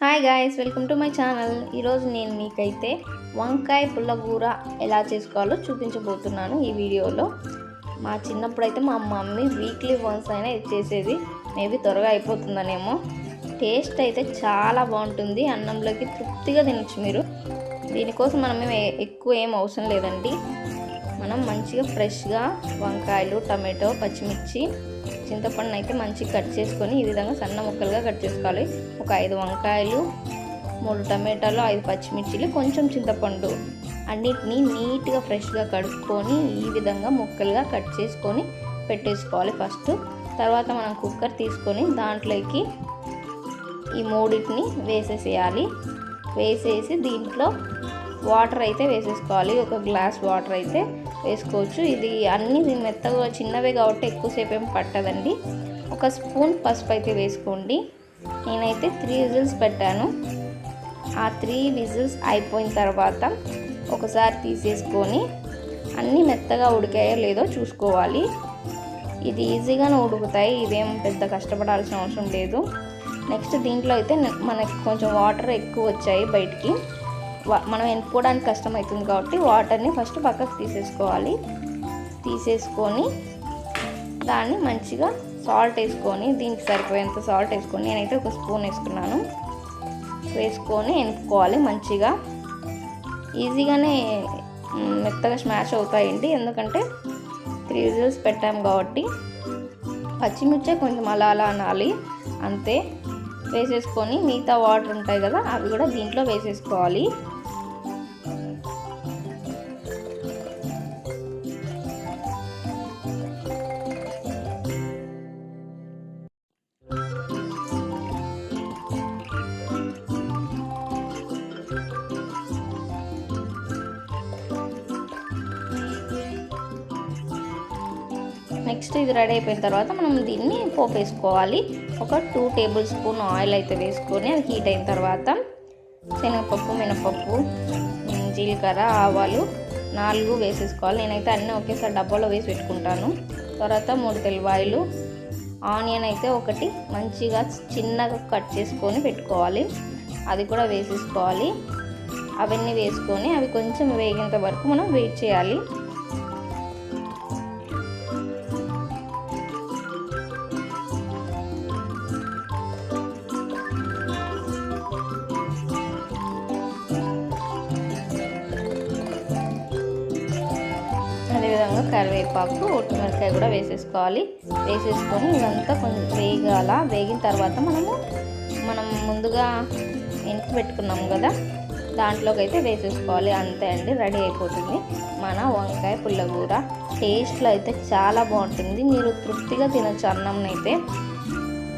Hi guys welcome to my channel ఈరోజు నేను మీకైతే వంకాయ పుల్లగూర ఎలా చేసుకోవాలో చూపించబోతున్నాను ఈ వీడియోలో. మా చిన్నప్పుడు అయితే మా మమ్మీ వీక్లీ వన్స్ అయినా ఇది చేసేది. మేబీ త్వరగా అయిపోతుందనేమో. టేస్ట్ అయితే చాలా బాగుంటుంది. అన్నంలోకి తృప్తిగా తినచ్చు మీరు. దీనికోసం మనం ఏం ఎక్కువ ఏం అవసరం లేదండి. మనం మంచిగా ఫ్రెష్గా వంకాయలు టమాటో పచ్చిమిర్చి చింతపండు అయితే మంచిగా కట్ చేసుకొని ఈ విధంగా సన్న ముక్కలుగా కట్ చేసుకోవాలి. ఒక ఐదు వంకాయలు మూడు టమాటాలు ఐదు పచ్చిమిర్చిలు కొంచెం చింతపండు అన్నిటినీ నీట్గా ఫ్రెష్గా కడుక్కొని ఈ విధంగా ముక్కలుగా కట్ చేసుకొని పెట్టేసుకోవాలి ఫస్ట్. తర్వాత మనం కుక్కర్ తీసుకొని దాంట్లోకి ఈ మూడింటిని వేసేసేయాలి. వేసేసి దీంట్లో వాటర్ అయితే వేసేసుకోవాలి. ఒక గ్లాస్ వాటర్ అయితే వేసుకోవచ్చు. ఇది అన్నీ మెత్తగా చిన్నవే కాబట్టి ఎక్కువసేపు ఏం పట్టదండి. ఒక స్పూన్ పసుపు అయితే వేసుకోండి. నేనైతే త్రీ విజిల్స్ పెట్టాను. ఆ త్రీ విజిల్స్ అయిపోయిన తర్వాత ఒకసారి తీసేసుకొని అన్నీ మెత్తగా ఉడికాయో లేదో చూసుకోవాలి. ఇది ఈజీగానే ఉడుకుతాయి. ఇదేం పెద్ద కష్టపడాల్సిన అవసరం లేదు. నెక్స్ట్ దీంట్లో అయితే మనకి కొంచెం వాటర్ ఎక్కువ వచ్చాయి బయటికి. మనం ఎనుకోవడానికి కష్టం అవుతుంది కాబట్టి వాటర్ని ఫస్ట్ పక్కకు తీసేసుకోవాలి. తీసేసుకొని దాన్ని మంచిగా సాల్ట్ వేసుకొని దీనికి సరిపోయేంత సాల్ట్ వేసుకొని నేనైతే ఒక స్పూన్ వేసుకున్నాను. వేసుకొని ఎనుకోవాలి మంచిగా. ఈజీగానే మెత్తగా స్మాష్ అవుతాయండి. ఎందుకంటే త్రీ విజిల్స్ పెట్టాం కాబట్టి. పచ్చిమిర్చే కొంచెం అలా అలా అనాలి. అంతే. వేసేసుకొని మిగతా వాటర్ ఉంటాయి కదా అవి కూడా దీంట్లో వేసేసుకోవాలి. నెక్స్ట్ ఇది రెడీ అయిపోయిన తర్వాత మనం దీన్ని పోపు వేసుకోవాలి. ఒక టూ టేబుల్ స్పూన్ ఆయిల్ అయితే వేసుకొని అది హీట్ అయిన తర్వాత శనగపప్పు మినపప్పు జీలకర్ర ఆవాలు నాలుగు వేసేసుకోవాలి. నేనైతే అన్నీ ఒకేసారి డబ్బాలో వేసి పెట్టుకుంటాను. తర్వాత మూడు తెల్లవాయిలు ఆనియన్ అయితే ఒకటి మంచిగా చిన్నగా కట్ చేసుకొని పెట్టుకోవాలి. అది కూడా వేసేసుకోవాలి. అవన్నీ వేసుకొని అవి కొంచెం వేగేంత వరకు మనం వెయిట్ చేయాలి. అదేవిధంగా కరివేపాకు ఒట్టిమిరకాయ కూడా వేసేసుకోవాలి. వేసేసుకొని ఇదంతా కొంచెం వేగాల. వేగిన తర్వాత మనము మనం ముందుగా ఎంటి పెట్టుకున్నాం కదా దాంట్లోకి అయితే వేసేసుకోవాలి. అంతే అండి రెడీ అయిపోతుంది. మన వంకాయ పుల్లగూర టేస్ట్లో అయితే చాలా బాగుంటుంది. మీరు తృప్తిగా తినచ్చు అన్నంనైతే.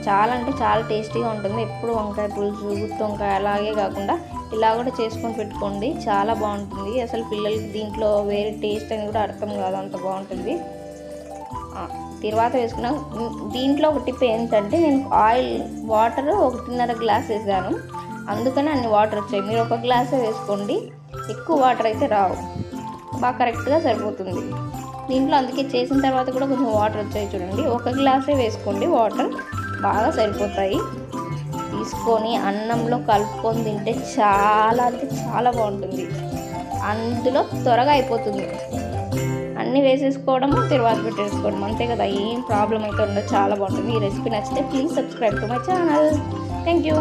చాలా అంటే చాలా టేస్టీగా ఉంటుంది. ఎప్పుడు వంకాయ పులుసు గుత్తి వంకాయ అలాగే కాకుండా ఇలా కూడా చేసుకొని పెట్టుకోండి. చాలా బాగుంటుంది. అసలు పిల్లలకి దీంట్లో వేరే టేస్ట్ అని కూడా అర్థం కాదు. అంత బాగుంటుంది. తర్వాత వేసుకున్నా దీంట్లో ఒక టిప్ ఏంటంటే నేను ఆయిల్ వాటర్ ఒకటిన్నర గ్లాస్ వేసాను. అందుకని అన్ని వాటర్ వచ్చాయి. మీరు ఒక గ్లాసే వేసుకోండి. ఎక్కువ వాటర్ అయితే రావు. బాగా కరెక్ట్గా సరిపోతుంది. దీంట్లో అందుకే చేసిన తర్వాత కూడా కొంచెం వాటర్ వచ్చాయి చూడండి. ఒక గ్లాసే వేసుకోండి. వాటర్ బాగా సరిపోతాయి. తీసుకొని అన్నంలో కలుపుకొని తింటే చాలా అంటే చాలా బాగుంటుంది. అందులో త్వరగా అయిపోతుంది. అన్నీ వేసేసుకోవడము తర్వాత పెట్టేసుకోవడం అంతే కదా. ఏం ప్రాబ్లం అయితే ఉండదు. చాలా బాగుంటుంది. ఈ రెసిపీ నచ్చితే please subscribe to my channel thank you